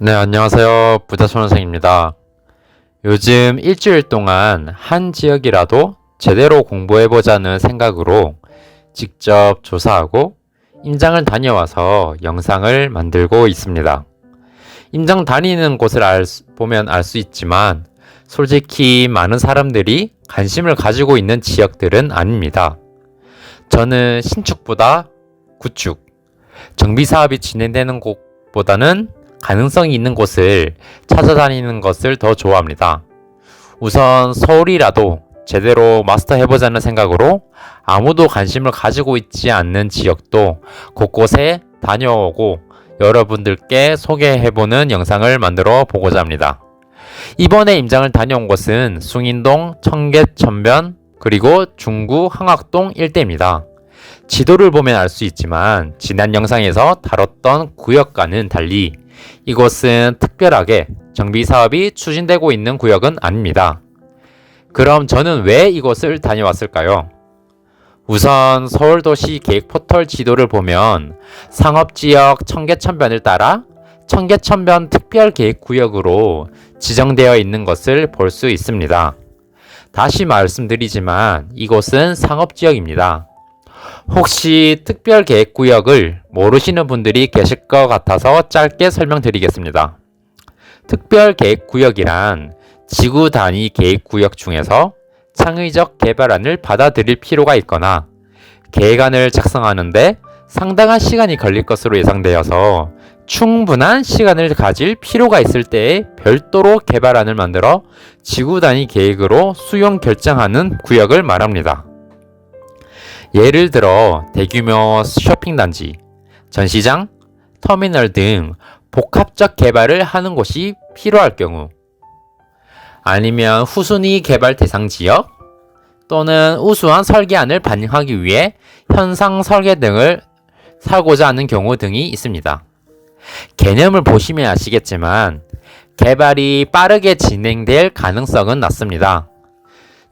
네, 안녕하세요. 부자촌원생입니다. 요즘 일주일 동안 한 지역이라도 제대로 공부해보자는 생각으로 직접 조사하고 임장을 다녀와서 영상을 만들고 있습니다. 임장 다니는 곳을 알 수- 보면 알 수 있지만 솔직히 많은 사람들이 관심을 가지고 있는 지역들은 아닙니다. 저는 신축보다 구축, 정비 사업이 진행되는 곳보다는 가능성이 있는 곳을 찾아다니는 것을 더 좋아합니다. 우선 서울이라도 제대로 마스터해보자는 생각으로 아무도 관심을 가지고 있지 않는 지역도 곳곳에 다녀오고 여러분들께 소개해보는 영상을 만들어 보고자 합니다. 이번에 임장을 다녀온 곳은 숭인동, 청계천변, 그리고 중구 항학동 일대입니다. 지도를 보면 알 수 있지만 지난 영상에서 다뤘던 구역과는 달리 이곳은 특별하게 정비 사업이 추진되고 있는 구역은 아닙니다. 그럼 저는 왜 이곳을 다녀왔을까요? 우선 서울도시 계획 포털 지도를 보면 상업지역 청계천변을 따라 청계천변 특별계획구역으로 지정되어 있는 것을 볼 수 있습니다. 다시 말씀드리지만 이곳은 상업지역입니다. 혹시 특별 계획구역을 모르시는 분들이 계실 것 같아서 짧게 설명드리겠습니다. 특별 계획구역이란 지구 단위 계획구역 중에서 창의적 개발안을 받아들일 필요가 있거나 계획안을 작성하는데 상당한 시간이 걸릴 것으로 예상되어서 충분한 시간을 가질 필요가 있을 때에 별도로 개발안을 만들어 지구 단위 계획으로 수용 결정하는 구역을 말합니다. 예를 들어 대규모 쇼핑단지, 전시장, 터미널 등 복합적 개발을 하는 곳이 필요할 경우 아니면 후순위 개발 대상 지역 또는 우수한 설계안을 반영하기 위해 현상 설계 등을 사고자 하는 경우 등이 있습니다. 개념을 보시면 아시겠지만 개발이 빠르게 진행될 가능성은 낮습니다.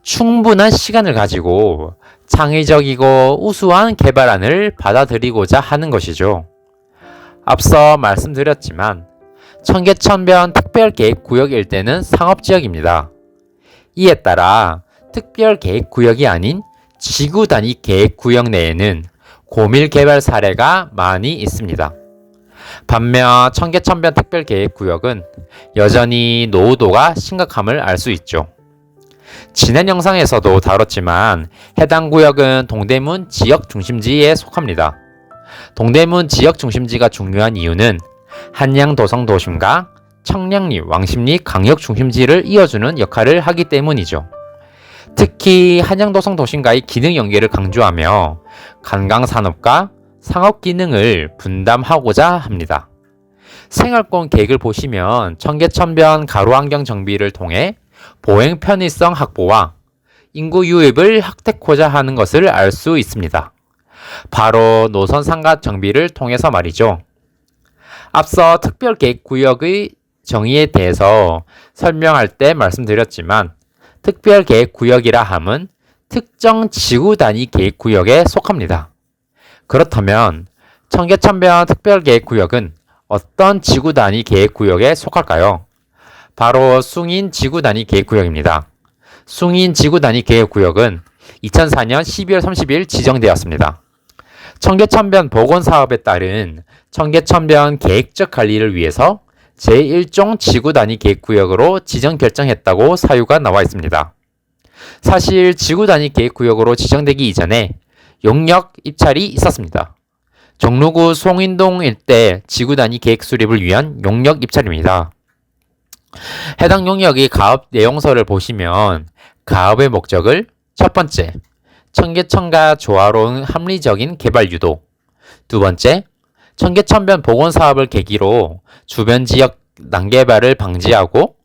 충분한 시간을 가지고 창의적이고 우수한 개발안을 받아들이고자 하는 것이죠. 앞서 말씀드렸지만 청계천변 특별계획구역 일대는 상업지역입니다. 이에 따라 특별계획구역이 아닌 지구 단위 계획구역 내에는 고밀 개발 사례가 많이 있습니다. 반면 청계천변 특별계획구역은 여전히 노후도가 심각함을 알 수 있죠. 지난 영상에서도 다뤘지만 해당 구역은 동대문 지역 중심지에 속합니다. 동대문 지역 중심지가 중요한 이유는 한양 도성 도심과 청량리, 왕십리 강역 중심지를 이어주는 역할을 하기 때문이죠. 특히 한양 도성 도심과의 기능 연계를 강조하며 관광 산업과 상업 기능을 분담하고자 합니다. 생활권 계획을 보시면 청계천변 가로환경 정비를 통해 보행 편의성 확보와 인구 유입을 획득하고자 하는 것을 알 수 있습니다. 바로 노선 상가 정비를 통해서 말이죠. 앞서 특별계획구역의 정의에 대해서 설명할 때 말씀드렸지만 특별계획구역이라 함은 특정 지구 단위 계획구역에 속합니다. 그렇다면 청계천변 특별계획구역은 어떤 지구 단위 계획구역에 속할까요? 바로 숭인 지구 단위 계획구역입니다. 숭인 지구 단위 계획구역은 2004년 12월 30일 지정되었습니다. 청계천변 복원 사업에 따른 청계천변 계획적 관리를 위해서 제1종 지구 단위 계획구역으로 지정 결정했다고 사유가 나와 있습니다. 사실 지구 단위 계획구역으로 지정되기 이전에 용역 입찰이 있었습니다. 종로구 송인동 일대 지구 단위 계획 수립을 위한 용역 입찰입니다. 해당 용역의 가업 내용서를 보시면 가업의 목적을 첫 번째, 청계천과 조화로운 합리적인 개발 유도. 두 번째, 청계천변 복원 사업을 계기로 주변 지역 난개발을 방지하고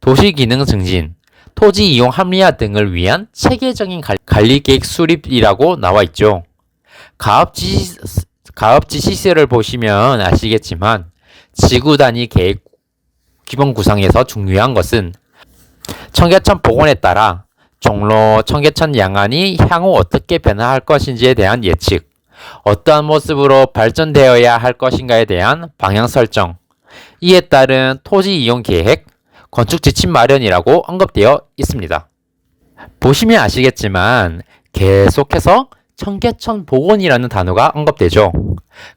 도시 기능 증진, 토지 이용 합리화 등을 위한 체계적인 관- 관리 계획 수립이라고 나와 있죠. 가업 지시, 가업 지시서를 보시면 아시겠지만 지구 단위 계획 기본 구상에서 중요한 것은 청계천 복원에 따라 종로, 청계천 양안이 향후 어떻게 변화할 것인지에 대한 예측, 어떠한 모습으로 발전되어야 할 것인가에 대한 방향 설정, 이에 따른 토지 이용 계획, 건축 지침 마련이라고 언급되어 있습니다. 보시면 아시겠지만 계속해서 청계천 복원이라는 단어가 언급되죠.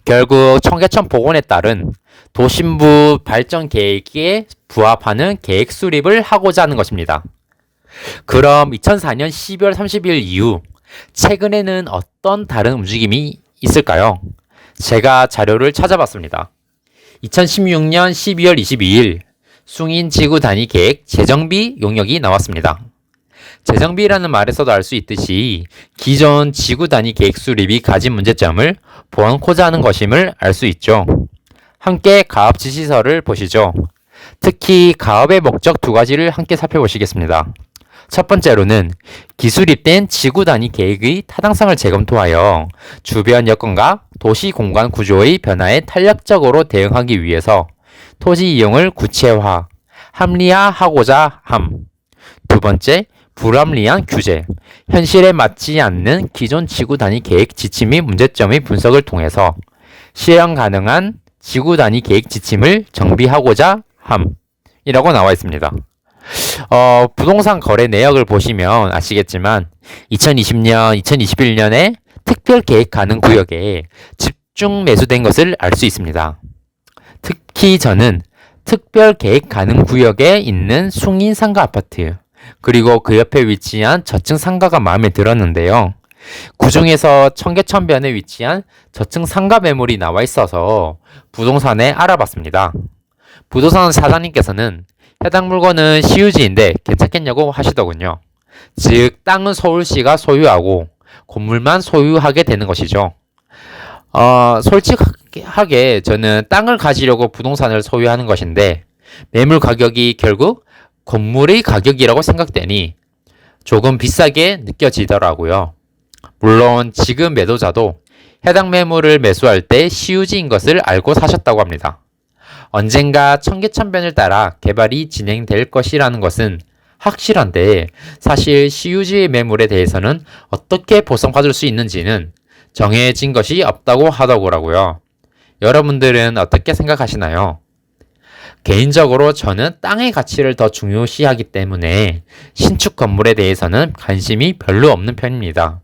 결국 청계천 복원에 따른 도심부 발전 계획에 부합하는 계획 수립을 하고자 하는 것입니다. 그럼 2004년 12월 30일 이후 최근에는 어떤 다른 움직임이 있을까요? 제가 자료를 찾아봤습니다. 2016년 12월 22일 숭인 지구 단위 계획 재정비 용역이 나왔습니다. 재정비라는 말에서도 알 수 있듯이 기존 지구 단위 계획 수립이 가진 문제점을 보완코자 하는 것임을 알 수 있죠. 함께 가업 지시서를 보시죠. 특히 가업의 목적 두 가지를 함께 살펴보시겠습니다. 첫 번째로는 기술입된 지구 단위 계획의 타당성을 재검토하여 주변 여건과 도시 공간 구조의 변화에 탄력적으로 대응하기 위해서 토지 이용을 구체화, 합리화하고자 함. 두 번째, 불합리한 규제. 현실에 맞지 않는 기존 지구 단위 계획 지침 및 문제점의 분석을 통해서 시행 가능한 지구 단위 계획 지침을 정비하고자 함. 이라고 나와 있습니다. 어, 부동산 거래 내역을 보시면 아시겠지만 2020년, 2021년에 특별 계획 가능 구역에 집중 매수된 것을 알 수 있습니다. 특히 저는 특별 계획 가능 구역에 있는 숭인 상가 아파트 그리고 그 옆에 위치한 저층 상가가 마음에 들었는데요. 그 중에서 청계천변에 위치한 저층 상가 매물이 나와 있어서 부동산에 알아봤습니다. 부동산 사장님께서는 해당 물건은 시유지인데 괜찮겠냐고 하시더군요. 즉, 땅은 서울시가 소유하고 건물만 소유하게 되는 것이죠. 어, 솔직하게 저는 땅을 가지려고 부동산을 소유하는 것인데 매물 가격이 결국 건물의 가격이라고 생각되니 조금 비싸게 느껴지더라고요. 물론 지금 매도자도 해당 매물을 매수할 때 시유지인 것을 알고 사셨다고 합니다. 언젠가 청계천변을 따라 개발이 진행될 것이라는 것은 확실한데 사실 시유지의 매물에 대해서는 어떻게 보상받을 수 있는지는 정해진 것이 없다고 하더라고요. 여러분들은 어떻게 생각하시나요? 개인적으로 저는 땅의 가치를 더 중요시하기 때문에 신축 건물에 대해서는 관심이 별로 없는 편입니다.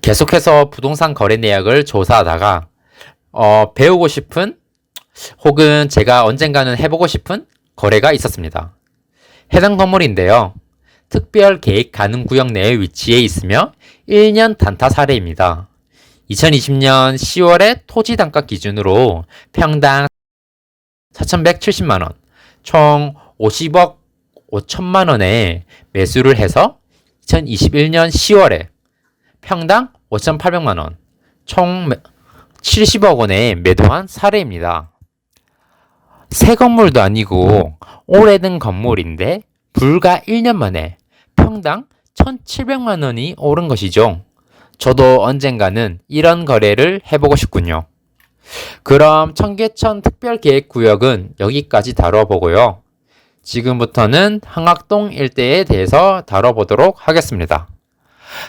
계속해서 부동산 거래 내역을 조사하다가 어, 배우고 싶은 혹은 제가 언젠가는 해보고 싶은 거래가 있었습니다. 해당 건물인데요. 특별 계획 가능 구역 내에 위치해 있으며 1년 단타 사례입니다. 2020년 10월에 토지 단가 기준으로 평당 4,170만 원, 총 50억 5천만 원에 매수를 해서 2021년 10월에 평당 5,800만 원, 총 70억 원에 매도한 사례입니다. 새 건물도 아니고 오래된 건물인데 불과 1년 만에 평당 1,700만 원이 오른 것이죠. 저도 언젠가는 이런 거래를 해보고 싶군요. 그럼 청계천 특별계획구역은 여기까지 다뤄보고요. 지금부터는 항학동 일대에 대해서 다뤄보도록 하겠습니다.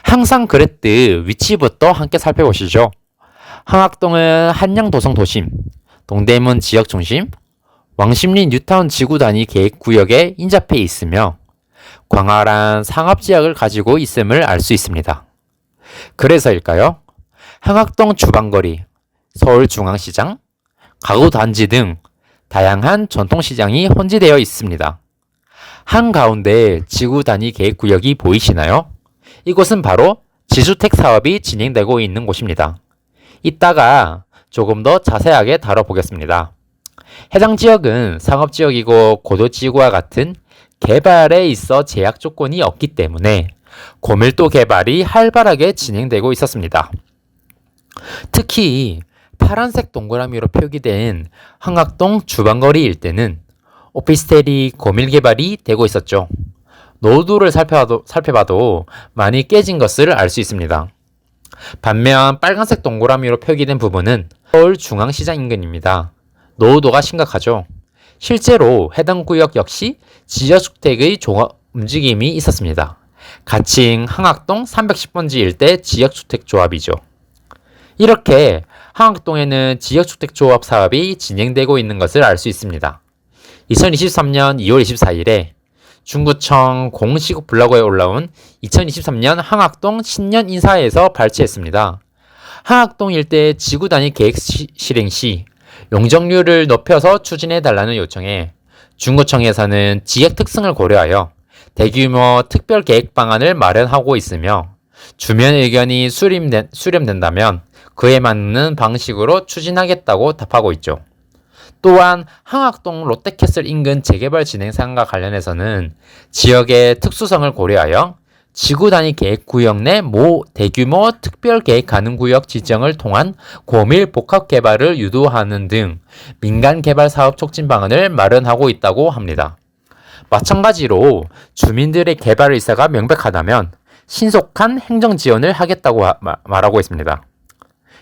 항상 그랬듯 위치부터 함께 살펴보시죠. 항학동은 한양도성 도심, 동대문 지역 중심, 왕십리 뉴타운 지구 단위 계획구역에 인접해 있으며 광활한 상업지역을 가지고 있음을 알 수 있습니다. 그래서일까요? 항학동 주방거리, 서울중앙시장, 가구단지 등 다양한 전통시장이 혼재되어 있습니다. 한가운데 지구 단위 계획구역이 보이시나요? 이곳은 바로 지주택 사업이 진행되고 있는 곳입니다. 이따가 조금 더 자세하게 다뤄보겠습니다. 해당 지역은 상업지역이고 고도지구와 같은 개발에 있어 제약 조건이 없기 때문에 고밀도 개발이 활발하게 진행되고 있었습니다. 특히 파란색 동그라미로 표기된 항학동 주방거리 일대는 오피스텔이 고밀 개발이 되고 있었죠. 노후도를 살펴봐도, 살펴봐도 많이 깨진 것을 알 수 있습니다. 반면 빨간색 동그라미로 표기된 부분은 서울 중앙시장 인근입니다. 노후도가 심각하죠. 실제로 해당 구역 역시 지역주택의 종합 움직임이 있었습니다. 가칭 항학동 310번지 일대 지역주택 조합이죠. 이렇게 항학동에는 지역주택조합 사업이 진행되고 있는 것을 알 수 있습니다. 2023년 2월 24일에 중구청 공식 블로그에 올라온 2023년 항학동 신년 인사에서 발췌했습니다. 항학동 일대 지구 단위 계획 시- 실행 시 용적률을 높여서 추진해 달라는 요청에 중구청에서는 지역 특성을 고려하여 대규모 특별 계획 방안을 마련하고 있으며 주민 의견이 수렴된, 수렴된다면 그에 맞는 방식으로 추진하겠다고 답하고 있죠. 또한 항학동 롯데캐슬 인근 재개발 진행 사항과 관련해서는 지역의 특수성을 고려하여 지구 단위 계획 구역 내 모 대규모 특별 계획 가능 구역 지정을 통한 고밀 복합 개발을 유도하는 등 민간 개발 사업 촉진 방안을 마련하고 있다고 합니다. 마찬가지로 주민들의 개발 의사가 명백하다면 신속한 행정 지원을 하겠다고 말하고 있습니다.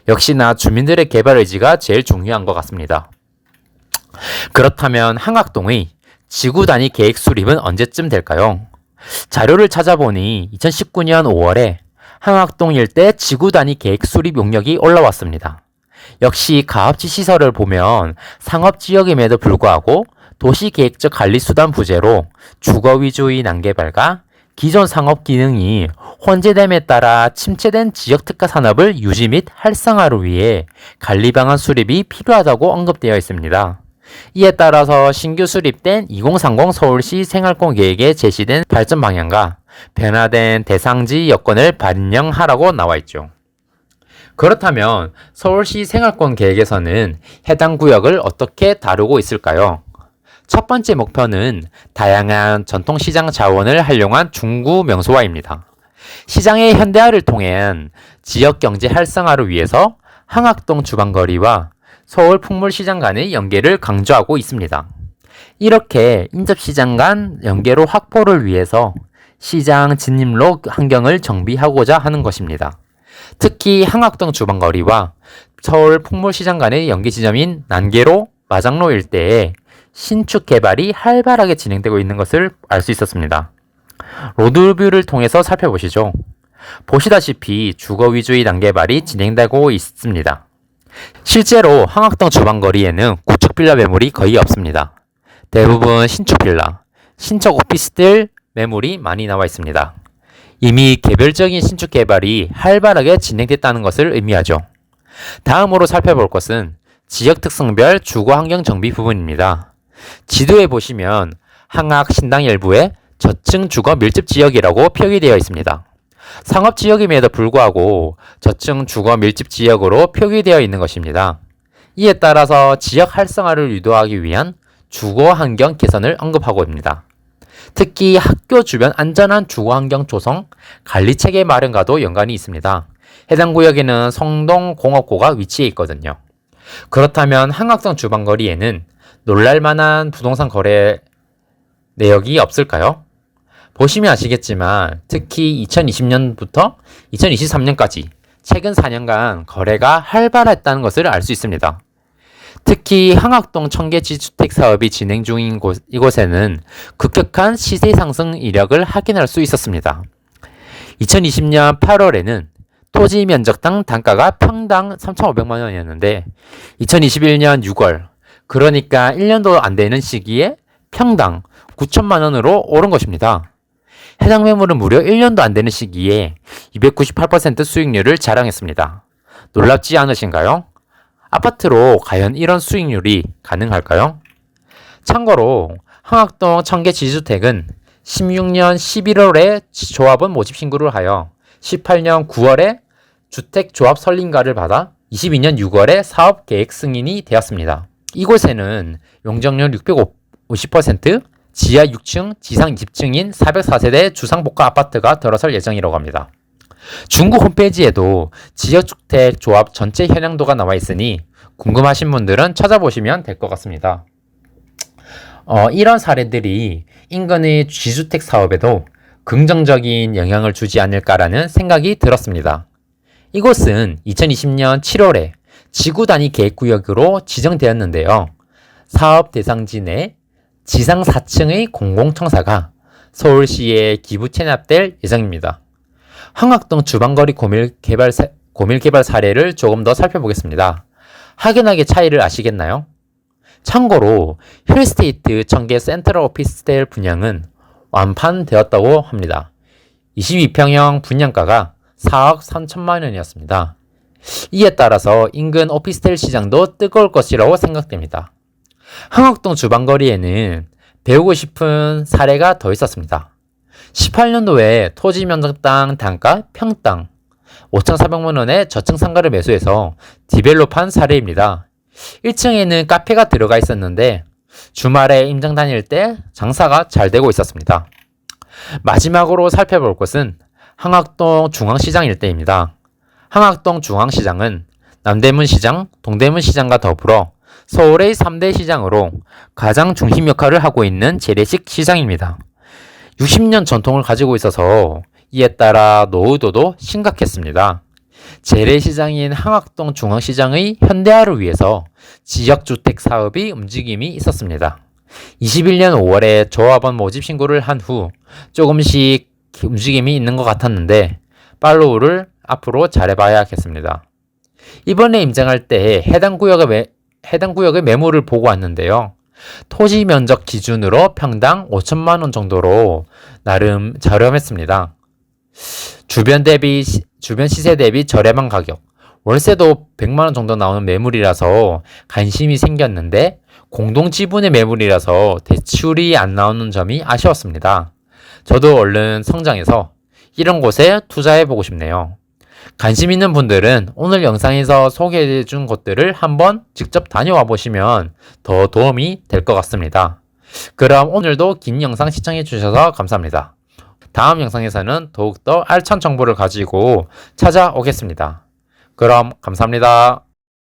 역시나 주민들의 개발 의지가 제일 중요한 것 같습니다. 그렇다면 항학동의 지구 단위 계획 수립은 언제쯤 될까요? 자료를 찾아보니 2019년 5월에 항학동 일대 지구 단위 계획 수립 용역이 올라왔습니다. 역시 가압지 시설을 보면 상업 지역임에도 불구하고 도시 계획적 관리 수단 부재로 주거 위주의 난개발과 기존 상업 기능이 혼재됨에 따라 침체된 지역 특화 산업을 유지 및 활성화를 위해 관리 방안 수립이 필요하다고 언급되어 있습니다. 이에 따라서 신규 수립된 2030 서울시 생활권 계획에 제시된 발전 방향과 변화된 대상지 여건을 반영하라고 나와 있죠. 그렇다면 서울시 생활권 계획에서는 해당 구역을 어떻게 다루고 있을까요? 첫 번째 목표는 다양한 전통시장 자원을 활용한 중구 명소화입니다. 시장의 현대화를 통한 지역 경제 활성화를 위해서 항학동 주방거리와 서울 풍물시장 간의 연계를 강조하고 있습니다. 이렇게 인접시장 간 연계로 확보를 위해서 시장 진입로 환경을 정비하고자 하는 것입니다. 특히 항학동 주방거리와 서울 풍물시장 간의 연계 지점인 난계로 마장로 일대에 신축 개발이 활발하게 진행되고 있는 것을 알 수 있었습니다. 로드뷰를 통해서 살펴보시죠. 보시다시피 주거 위주의 난개발이 진행되고 있습니다. 실제로 항학동 주방거리에는 구축 빌라 매물이 거의 없습니다. 대부분 신축 빌라, 신축 오피스텔 매물이 많이 나와 있습니다. 이미 개별적인 신축 개발이 활발하게 진행됐다는 것을 의미하죠. 다음으로 살펴볼 것은 지역 특성별 주거 환경 정비 부분입니다. 지도에 보시면 항악 신당 일부에 저층 주거 밀집 지역이라고 표기되어 있습니다. 상업 지역임에도 불구하고 저층 주거 밀집 지역으로 표기되어 있는 것입니다. 이에 따라서 지역 활성화를 유도하기 위한 주거 환경 개선을 언급하고 있습니다. 특히 학교 주변 안전한 주거 환경 조성, 관리 체계 마련과도 연관이 있습니다. 해당 구역에는 성동 공업고가 위치해 있거든요. 그렇다면 한각성 주방거리에는 놀랄만한 부동산 거래 내역이 없을까요? 보시면 아시겠지만 특히 2020년부터 2023년까지 최근 4년간 거래가 활발했다는 것을 알 수 있습니다. 특히 항학동 청계지 주택 사업이 진행 중인 곳, 이곳에는 급격한 시세 상승 이력을 확인할 수 있었습니다. 2020년 8월에는 토지 면적당 단가가 평당 3,500만 원이었는데 2021년 6월 그러니까 1년도 안 되는 시기에 평당 9천만 원으로 오른 것입니다. 해당 매물은 무려 1년도 안 되는 시기에 298% 수익률을 자랑했습니다. 놀랍지 않으신가요? 아파트로 과연 이런 수익률이 가능할까요? 참고로 항학동 청계 지주택은 16년 11월에 조합원 모집 신고를 하여 18년 9월에 주택 조합 설립가를 받아 22년 6월에 사업 계획 승인이 되었습니다. 이곳에는 용적률 650%, 지하 6층, 지상 20층인 404세대 주상복합 아파트가 들어설 예정이라고 합니다. 중구 홈페이지에도 지역주택 조합 전체 현황도가 나와 있으니 궁금하신 분들은 찾아보시면 될 것 같습니다. 어, 이런 사례들이 인근의 지주택 사업에도 긍정적인 영향을 주지 않을까라는 생각이 들었습니다. 이곳은 2020년 7월에 지구 단위 계획구역으로 지정되었는데요. 사업 대상지 내 지상 4층의 공공청사가 서울시에 기부 체납될 예정입니다. 황학동 주방거리 고밀 개발 사- 고밀 개발 사례를 조금 더 살펴보겠습니다. 확연하게 차이를 아시겠나요? 참고로 힐스테이트 청계 센트럴 오피스텔 분양은 완판되었다고 합니다. 22평형 분양가가 4억 3천만 원이었습니다. 이에 따라서 인근 오피스텔 시장도 뜨거울 것이라고 생각됩니다. 항옥동 주방거리에는 배우고 싶은 사례가 더 있었습니다. 18년도에 토지 면적당 단가 평당 5,400만 원의 저층 상가를 매수해서 디벨롭한 사례입니다. 1층에는 카페가 들어가 있었는데 주말에 임장 다닐 때 장사가 잘 되고 있었습니다. 마지막으로 살펴볼 곳은 항악동 중앙시장 일대입니다. 항악동 중앙시장은 남대문 시장, 동대문 시장과 더불어 서울의 3대 시장으로 가장 중심 역할을 하고 있는 재래식 시장입니다. 60년 전통을 가지고 있어서 이에 따라 노후도도 심각했습니다. 재래시장인 항악동 중앙시장의 현대화를 위해서 지역주택 사업이 움직임이 있었습니다. 21년 5월에 조합원 모집 신고를 한 후 조금씩 움직임이 있는 것 같았는데 팔로우를 앞으로 잘해봐야 겠습니다. 이번에 임장할 때 해당 구역의 매, 해당 구역의 매물을 보고 왔는데요. 토지 면적 기준으로 평당 5천만 원 정도로 나름 저렴했습니다. 주변 대비 시- 주변 시세 대비 저렴한 가격. 월세도 100만 원 정도 나오는 매물이라서 관심이 생겼는데 공동 지분의 매물이라서 대출이 안 나오는 점이 아쉬웠습니다. 저도 얼른 성장해서 이런 곳에 투자해 보고 싶네요. 관심 있는 분들은 오늘 영상에서 소개해 준 곳들을 한번 직접 다녀와 보시면 더 도움이 될 것 같습니다. 그럼 오늘도 긴 영상 시청해 주셔서 감사합니다. 다음 영상에서는 더욱더 알찬 정보를 가지고 찾아오겠습니다. 그럼 감사합니다.